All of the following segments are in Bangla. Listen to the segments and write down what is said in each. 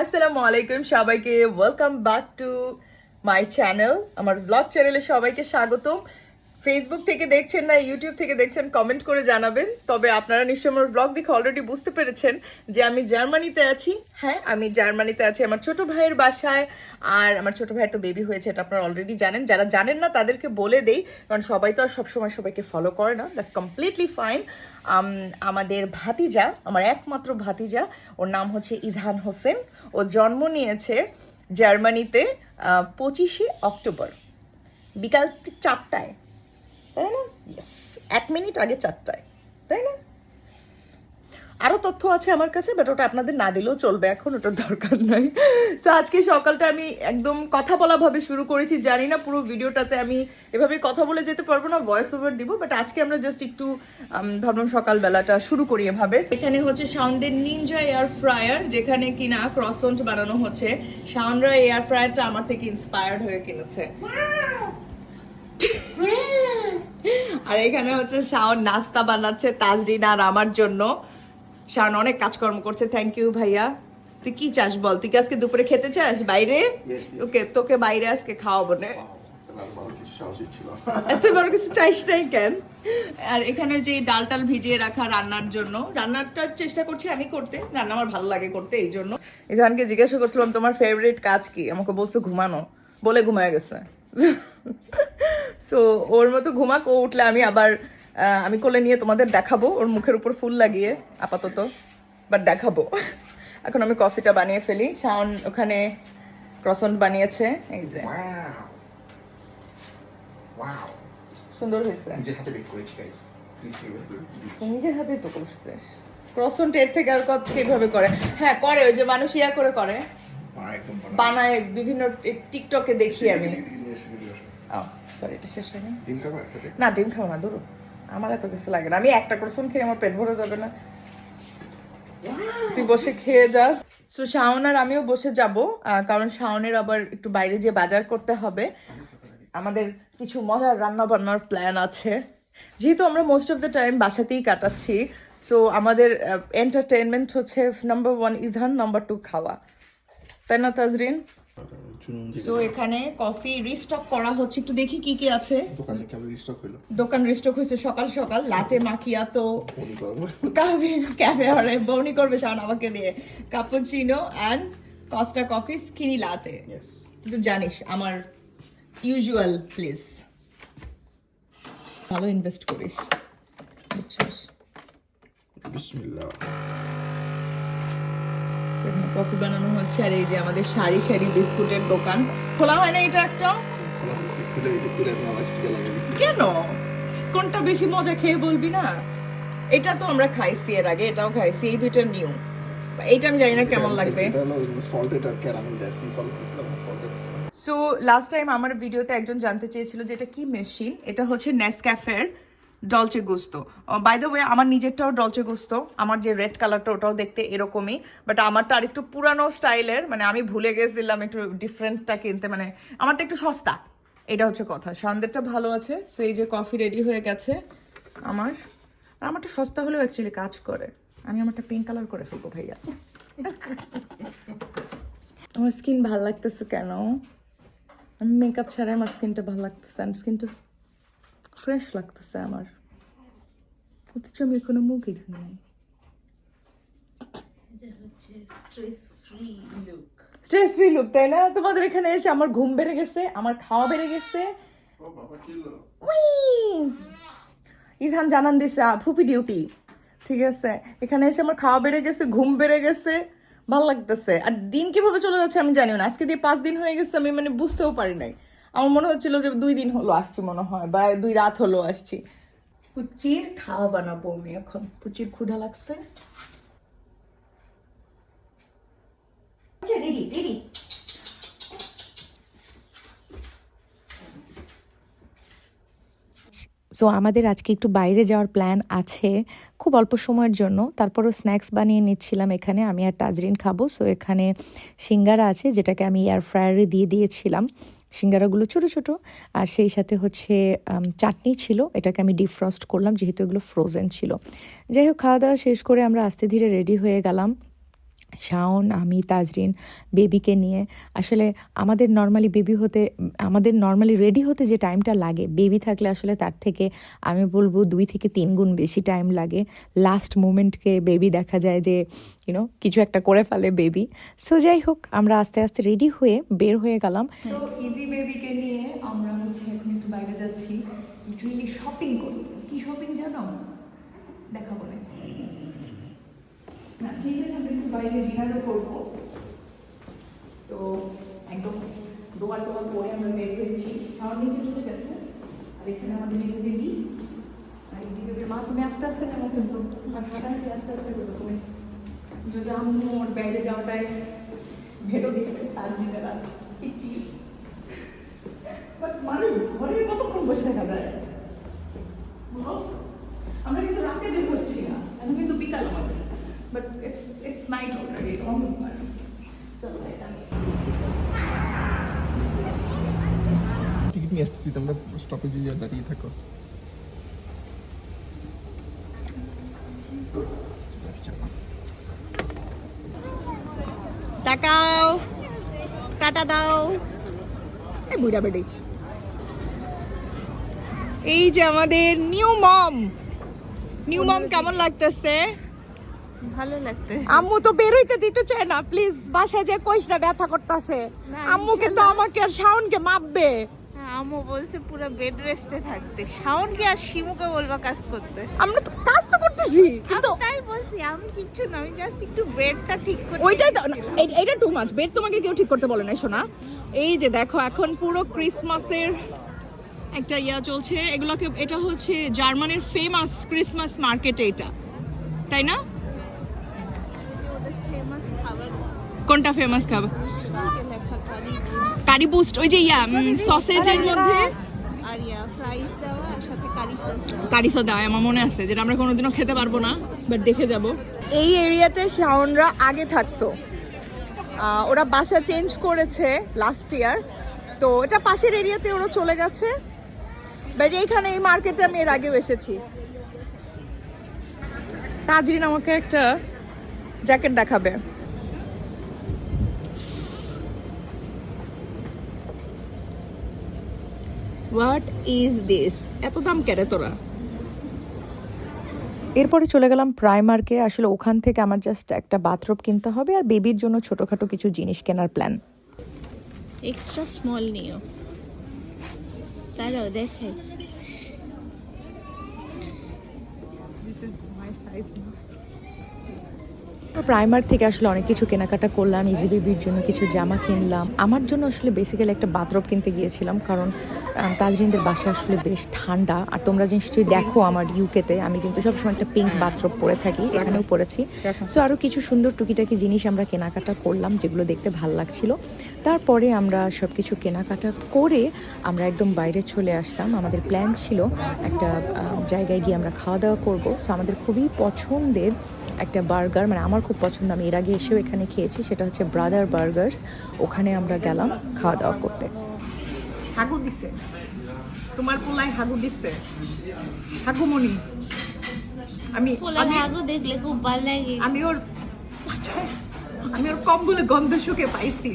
আসসালামু আলাইকুম সবাইকে। Welcome back to my channel আমার ব্লগ চ্যানেলে সবাইকে স্বাগতম। ফেসবুক থেকে দেখছেন না ইউটিউব থেকে দেখছেন কমেন্ট করে জানাবেন। তবে আপনারা নিশ্চয়ই আমার ব্লগ দেখে অলরেডি বুঝতে পেরেছেন যে আমি জার্মানিতে আছি। হ্যাঁ আমি জার্মানিতে আছি আমার ছোট ভাইয়ের বাসায়। আর আমার ছোট ভাইয়ের তো বেবি হয়েছে, এটা আপনারা অলরেডি জানেন। যারা জানেন না, তাদেরকে বলে দেই, কারণ সবাই তো আর সবসময় সবাইকে ফলো করে না। দ্যাটস কমপ্লিটলি ফাইন আমাদের ভাতিজা, আমার একমাত্র ভাতিজা, ওর নাম হচ্ছে ইজহান হোসেন। ও জন্ম নিয়েছে জার্মানিতে পঁচিশে অক্টোবর। বিকাল চারটায়। তাই না? ইয়েস এক মিনিট আগে চারটায়, তাই না? আরও তথ্য আছে আমার কাছে বাট ওটা আপনাদের না দিলেও চলবে এখন, ওটার দরকার নাই। সো আজকে সকালটা আমি একদম কথা বলাভাবে শুরু করেছি। জানি না পুরো ভিডিওটাতে আমি এভাবে কথা বলে যেতে পারব না ভয়েস ওভার দিব বাট আজকে আমরা জাস্ট একটু ভাবলাম সকালবেলাটা শুরু করি এভাবে। এখানে হচ্ছে সাউন্ডের নিনজা এয়ার ফ্রায়ার, যেখানে কিনা ক্রসন্ট বানানো হচ্ছে। সাউন্ডরা এয়ার ফ্রায়ারটা আমার থেকে ইন্সপায়ার্ড হয়ে কিনেছে। আর এখানে হচ্ছে শাওন নাস্তা বানাচ্ছে তাজরিন আর আমার জন্য। শাওন অনেক কাজকর্ম করছে থ্যাংক ইউ ভাইয়া। তুই কি চাস বল? তুই কি আজকে দুপুরে খেতে চাস বাইরে. ওকে তোকে বাইরে আজকে খাওয়াবো না। এত বড় কিছু চাইস নাই কেন? আর এখানে যে ডাল টাল ভিজিয়ে রাখা রান্নার জন্য রান্নাটার চেষ্টা করছি আমি করতে রান্না আমার ভালো লাগে করতে এই জন্য। জিজ্ঞাসা করছিলাম তোমার ফেভারিট কাজ কি? আমাকে বলছো ঘুমানো। বলে ঘুমায় গেছে। সো ওর মতো ঘুমাক ও উঠলে আমি আবার আমি কোলে নিয়ে তোমাদের দেখাবো ওর মুখের উপর ফুল লাগিয়ে আপাতত বাট দেখাবো। এখন আমি কফিটা বানিয়ে ফেলি। শাওন ওখানে ক্রসন্ট বানিয়েছে এই যে। সুন্দর হয়েছে। নিজের হাতে বেক করেছি গাইস হাতেই তো করছিস। ক্রসন টের থেকে আর কত কীভাবে করে? হ্যাঁ করে ওই যে মানুষ ইয়া করে করে। বানায় বিভিন্ন টিকটকে দেখি আমি। সরি এটা শেষ হয়নি? ডিম খাব না ডিম খাব না ধরো। আমার এত কিছু লাগে না। আমি একটা ক্রসন খেয়ে আমার পেট ভরে যাবে না। তুই বসে খেয়ে যা। সো শাওন আর আমিও বসে যাব কারণ শাওনের আবার একটু বাইরে যে বাজার করতে হবে। আমাদের কিছু মজার রান্না বান্নার প্ল্যান আছে। যেহেতু আমরা মোস্ট অফ দ্য টাইম বাসাতেই কাটাচ্ছি সো আমাদের এন্টারটেনমেন্ট হচ্ছে number one Izhan number two খাওয়া। তাই না তাজরিন? সো এখানে কফি রিস্টক করা হচ্ছে। একটু দেখি কি কি আছে। দোকান থেকে রিস্টক হইল? দোকান রিস্টক হয়েছে সকাল সকাল। লাটে মাকিয়াতো কাফি ক্যাফে অর্ডার বউনি করবে শাওন আমাকে দিয়ে। Cappuccino and Costa coffee skinny latte তুই তো জানিস আমার ইউজুয়াল প্লেস ভালো ইনভেস্ট করিস। বুঝছিস? বিসমিল্লাহ। কফি বানানো হচ্ছে আর এই যে আমাদের সারি সারি বিস্কুটের দোকান। খোলা হয় না এটা একটা? খোলা হয়েছে খুলে এই যে খুলে আমি আমার স্টিকে লাগিয়ে দিচ্ছি কেন? কোনটা বেশি মজা খেয়ে বলবি না? এটা তো আমরা খাইছি এর আগে এটাও খাইছি এই দুইটা নিউ। এইটা আমি জানি না কেমন লাগবে। এটা সো লাস্ট টাইম আমার ভিডিওতে একজন জানতে চেয়েছিল যে এটা কি মেশিন এটা হচ্ছে নেসক্যাফের Dolce Gusto by the way আমার নিজেরটাও ডলচে গুস্তো আমার যে রেড কালারটা ওটাও দেখতে এরকমই বাট আমারটা আরেকটু পুরানো স্টাইলের মানে আমি ভুলে গেছিলাম একটু ডিফারেন্টটা কিনতে মানে আমারটা একটু সস্তা। এটা হচ্ছে কথা। সন্দেরটা ভালো আছে সো এই যে কফি রেডি হয়ে গেছে আমার। আর আমারটা সস্তা হলেও অ্যাকচুয়ালি কাজ করে। আমি আমারটা পিঙ্ক কালার করে ফেলব, ভাইয়া। আমার স্কিন ভালো লাগতেছে কেন? আমি মেকআপ ছাড়া আমার স্কিনটা ভালো লাগতেছে আমার স্কিনটা ফ্রেশ লাগতেছে আমার। অথচ আমি এখনও মুখই ধুই স্ট্রেস ফ্রি লুক তাই না? তোমাদের এখানে এসে আমার ঘুম বেড়ে গেছে আমার খাওয়া বেড়ে গেছে! ইসহান জানান দিছে ফুপি ডিউটি। ঠিক আছে। এখানে এসে আমার খাওয়া বেড়ে গেছে ঘুম বেড়ে গেছে ভালো লাগতেছে। আর দিন কীভাবে চলে যাচ্ছে আমি জানিও না। আজকে দিয়ে পাঁচ দিন হয়ে গেছে আমি মানে বুঝতেও পারি নাই। আমার মনে হচ্ছিল যে দুই দিন হলো আসছি মনে হয় বা দুই রাত হলো আসছি। পুচির খাওয়া বানাবো আমি এখন। পুচির ক্ষুধা লাগছে? রেডি রেডি সো আমাদের আজকে একটু বাইরে যাওয়ার প্ল্যান আছে খুব অল্প সময়ের জন্য। তারপরও স্ন্যাক্স বানিয়ে নিচ্ছিলাম এখানে আমি আর তাজরিন খাব। সো এখানে সিঙ্গারা আছে যেটাকে আমি এয়ার ফ্রায়ারে দিয়ে দিয়েছিলাম। সিঙ্গারাগুলো ছোট ছোট। আর সেই সাথে হচ্ছে চাটনি ছিল। এটাকে আমি ডিফ্রস্ট করলাম, যেহেতু এগুলো ফ্রোজেন ছিল। যাই হোক, খাওয়া দাওয়া শেষ করে আমরা আস্তে ধীরে রেডি হয়ে গেলাম। শাওন, আমি, তাজরিন, বেবিকে নিয়ে। আসলে আমাদের নর্মালি বেবি হতে, আমাদের নর্মালি রেডি হতে যে টাইমটা লাগে বেবি থাকলে আসলে তার থেকে আমি বলব দুই থেকে তিন গুণ বেশি টাইম লাগে। লাস্ট মোমেন্টকে বেবি দেখা যায় যে ইউনো কিছু একটা করে ফেলে বেবি সো যাই হোক, আমরা আস্তে আস্তে রেডি হয়ে বের হয়ে গেলাম। ইজি বেবিকে নিয়ে আমরা হচ্ছে এখন একটু বাইরে যাচ্ছি। শপিং করতে কি শপিং জানো? দেখাবো না না সেই সাথে আমরা একটু বাইরে ডিনারও করব। তো একদম দোয়ার টোয়ার পরে আমরা বের হয়েছি। সাউন্ড নিচে চলে গেছে, আর এখানে আমাদের ইজি বেবি আর ইজি বেবির মা, তুমি আস্তে আস্তে নেব কিন্তু। আস্তে আস্তে করব তুমি যদি আমি ওর বাইরে যাওয়াটায় ভেটো দিচ্ছে তাজরিনের আর পিচ্ছি। বাট মানুষ ঘরের কতক্ষণ বসে থাকা যায়? আমরা কিন্তু রাতে বের হচ্ছি না, এখন কিন্তু বিকাল আমাদের। But it's it's night already অন্ধকার চলো এটা টিকিট নিয়ে আসতেছি তোমরা স্টপেজে যা দাঁড়িয়ে থাকো। তাকাও কাটা দাও। এই বুড়া বেডি এই যে আমাদের নিউ মম। নিউ মম কেমন লাগতেছে? ভালো লাগতেছে। আম্মু তো বের হইতে দিতে চায় না প্লিজ বাসায় যে কইস না ব্যথা করতেছে। না, আম্মুকে তো আমাকে আর শাওনকে মাপবে। হ্যাঁ, আম্মু বলছে পুরো বেড রেস্টে থাকতে। শাওনকে আর শিমুকে বলবা কাজ করতে। আমরা তো কাজ তো করতেছি কিন্তু তাই বলছি আমি কিচ্ছু না আমি জাস্ট একটু বেডটা ঠিক করে ওইটাই তো না, এইটা টু মাছ বেড তোমাকে কেউ ঠিক করতে বলে নাই শোনা এই যে দেখো এখন পুরো ক্রিসমাসের একটা ইয়া চলছে। এগুলোকে এটা হচ্ছে জার্মানির ফেমাস ক্রিসমাস মার্কেট এটা তাই না? কোনটা ফেমাস খাবার কারি বুস্ট ওই যে ইয়া সসেজের মধ্যে? আর ইয়া ফ্রাইস দেওয়া আর কারি সস দেওয়া। কারি সোদা আমার মনে আছে যেটা আমরা কোনোদিনও খেতে পারব না বাট দেখে যাব। এই এরিয়াতে শাওনরা আগে থাকতো। ওরা বাসা চেঞ্জ করেছে লাস্ট ইয়ার তো এটা পাশের এরিয়াতে ওরা চলে গেছে। বাট এইখানে এই মার্কেটে আমি এর আগেও এসেছি। তাজরিন আমাকে একটা জ্যাকেট দেখাবে। হোয়াট ইজ দিস এত দাম কেড়ে তোরা? এরপরে চলে গেলাম প্রাইমার্কে আসলে ওখান থেকে আমার জাস্ট একটা বাথরুম কিনতে হবে আর বেবির জন্য ছোটোখাটো কিছু জিনিস কেনার প্ল্যান এক্সট্রা স্মল নিও। তারাও দেখাই দিস ইজ মাই সাইজ না প্রাইমার থেকে আসলে অনেক কিছু কেনাকাটা করলাম ইজি বেবির জন্য কিছু জামা কিনলাম। আমার জন্য আসলে বেসিক্যালি একটা বাথরব কিনতে গিয়েছিলাম, কারণ তাজরিনদের বাসা আসলে বেশ ঠান্ডা। আর তোমরা নিশ্চয়ই দেখো আমার ইউকেতে আমি কিন্তু সবসময় একটা পিঙ্ক বাথরব পরে থাকি, এখানেও পরেছি। সো আরও কিছু সুন্দর টুকিটাকি জিনিস আমরা কেনাকাটা করলাম, যেগুলো দেখতে ভালো লাগছিল। তারপরে আমরা সব কিছু কেনাকাটা করে আমরা একদম বাইরে চলে আসলাম। আমাদের প্ল্যান ছিল একটা জায়গায় গিয়ে আমরা খাওয়া দাওয়া করব। সো আমাদের খুবই পছন্দের একটা বার্গার মানে আমার খুব পছন্দ, আমি এর আগে এসেও এখানে খেয়েছি, সেটা হচ্ছে ব্রাদার বার্গার্স ওখানে আমরা গেলাম খাওয়া দাওয়া করতে। হাগু দিছে। তোমার পোলায় হাগু দিছে। হাগুমনি আমি আমি আগো দেখলে খুব ভালো লাগে। আমি ওর আমি ওর কম্বলে গন্ধ শুকে পাইছি।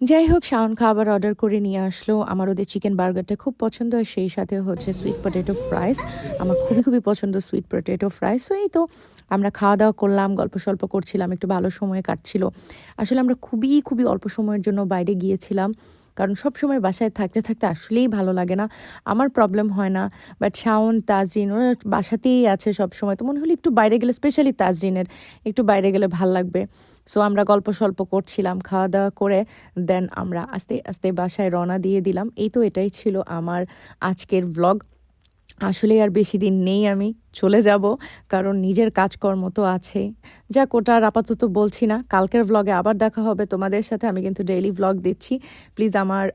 যাই হোক শাওন খাবার অর্ডার করে নিয়ে আসলো। আমার ওদের চিকেন বার্গারটা খুব পছন্দ আর সেই সাথে হচ্ছে সুইট পটেটো ফ্রাইস আমার খুবই খুবই পছন্দ সুইট পটেটো ফ্রাইস এই তো আমরা খাওয়া দাওয়া করলাম গল্প সল্প করছিলাম একটু ভালো সময় কাটছিল। আসলে আমরা খুবই খুবই অল্প সময়ের জন্য বাইরে গিয়েছিলাম। কারণ সব সময় বাসায় থাকতে থাকতে আসলেই ভালো লাগে না। আমার প্রবলেম হয় না বাট শাওন, তাজরিন, ওরা বাসাতেই আছে সব সময় তো মনে হলো একটু বাইরে গেলে স্পেশালি তাজরিনের, একটু বাইরে গেলে ভালো লাগবে। সো আমরা গল্প সল্প করছিলাম, খাওয়া দাওয়া করে দেন আমরা আস্তে আস্তে বাসায় রওনা দিয়ে দিলাম। এই তো এটাই ছিল আমার আজকের ভ্লগ আসলে আর বেশি দিন নেই আমি, চলে যাব, কারণ নিজের কাজকর্ম তো আছে। যা আর আপাতত বলছি না। কালকের ব্লগে আবার দেখা হবে। তোমাদের সাথে আমি কিন্তু ডেইলি ব্লগ দিচ্ছি। প্লিজ আমার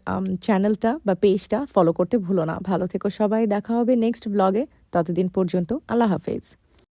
চ্যানেলটা বা পেজটা ফলো করতে ভুলো না। ভালো থেকো সবাই। দেখা হবে নেক্সট ব্লগে ততদিন পর্যন্ত আল্লাহ হাফেজ।